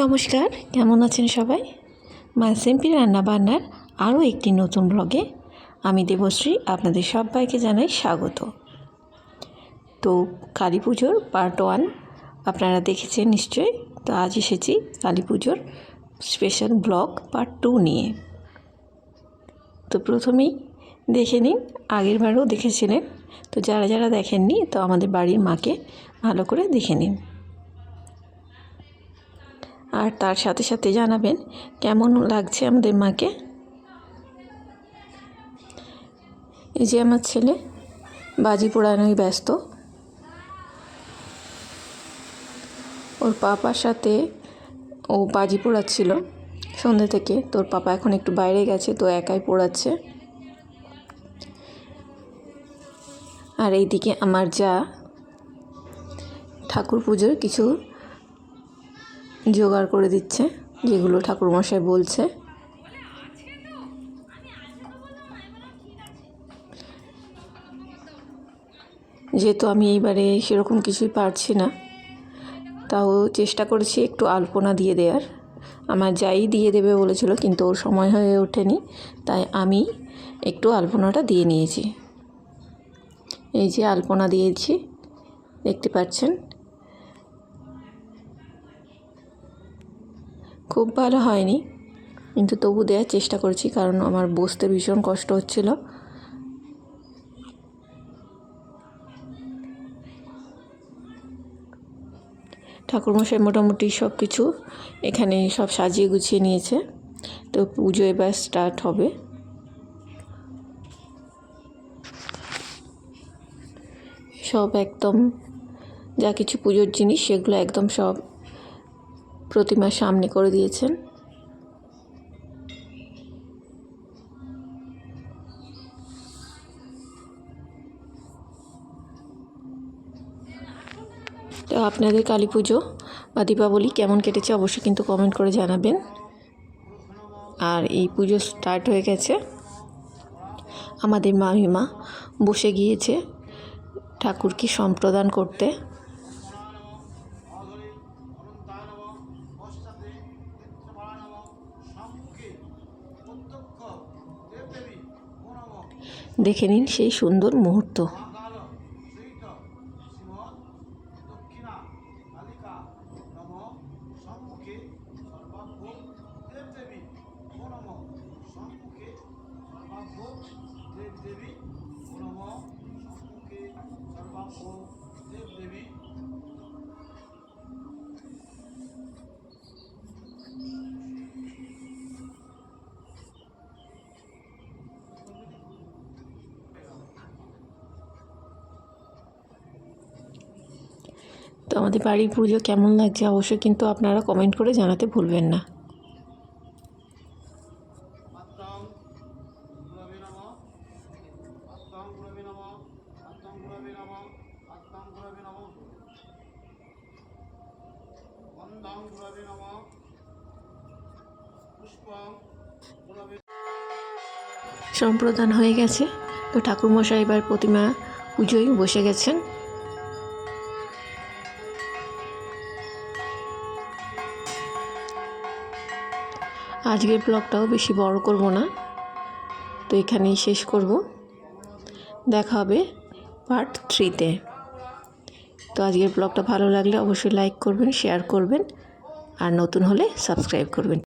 নমস্কার, কেমন আছেন সবাই? মা সিম্পি রান্না বান্নার আরও একটি নতুন ব্লগে আমি দেবশ্রী আপনাদের সবাইকে জানাই স্বাগত। তো কালী পুজোর পার্ট ওয়ান আপনারা দেখেছেন নিশ্চয়ই, তো আজ এসেছি কালী পুজোর স্পেশাল ব্লগ পার্ট টু নিয়ে। তো প্রথমেই দেখে নিন, আগের বারও দেখেছিলেন, তো যারা যারা দেখেননি, তো আমাদের বাড়ির মাকে ভালো করে দেখে নিন। আর তার সাথে সাথে জানাবেন, কেমন লাগছে আমাদের মাকে? এই যে আমার ছেলে, বাজি পোড়ানোই ব্যস্ত। ওর পাপার সাথে ও বাজি পোড়াচ্ছিল। সন্ধ্যে থেকে তোর পাপা এখন একটু বাইরে গেছে, তো একাই পোড়াচ্ছে। আর এইদিকে আমার যা ঠাকুর পুজোর কিছু জোগাড় করে দিচ্ছে, যেগুলো ঠাকুরমশাই বলছে। যেহেতু আমি এইবারে সেরকম কিছুই পারছি না, তাও চেষ্টা করেছি একটু আলপনা দিয়ে দেওয়ার। আমার যাই দিয়ে দেবে বলেছিল, কিন্তু ওর সময় হয়ে ওঠেনি, তাই আমি একটু আলপনাটা দিয়ে নিয়েছি। এই যে আলপনা দিয়েছি, দেখতে পাচ্ছেন? খুব ভালো হয়নি। কিন্তু তবু দেওয়ার চেষ্টা করছি, কারণ আমার বসতে ভীষণ কষ্ট হচ্ছিল। ঠাকুরমশাই মোটামুটি সব কিছু এখানে সব সাজিয়ে গুছিয়ে নিয়েছে। তো পুজো এবার স্টার্ট হবে। সব একদম যা কিছু পুজোর জিনিস সেগুলো একদম সব প্রতিমার সামনে করে দিয়েছেন। তো আপনাদের কালী পুজো বা দীপাবলি কেমন কেটেছে অবশ্যই কিন্তু কমেন্ট করে জানাবেন। আর এই পুজো স্টার্ট হয়ে গেছে। আমাদের মামিমা বসে গিয়েছে ঠাকুরকে সম্প্রদান করতে। দেখে নিন সেই সুন্দর মুহূর্ত। তো আমাদের বাড়ির পুজো কেমন লাগছে অবশ্যই কিন্তু আপনারা কমেন্ট করে জানাতে ভুলবেন না। সম্প্রদান হয়ে গেছে। তো ঠাকুরমশাই এবার প্রতিমা পুজোয় বসে গেছেন। আজকের ব্লগটাও বেশি বড় করব না। তো এখানেই শেষ করব। দেখা হবে পার্ট থ্রিতে তো। আজকের ব্লগটা ভালো লাগলে অবশ্যই লাইক করবেন শেয়ার করবেন, আর নতুন হলে সাবস্ক্রাইব করবেন।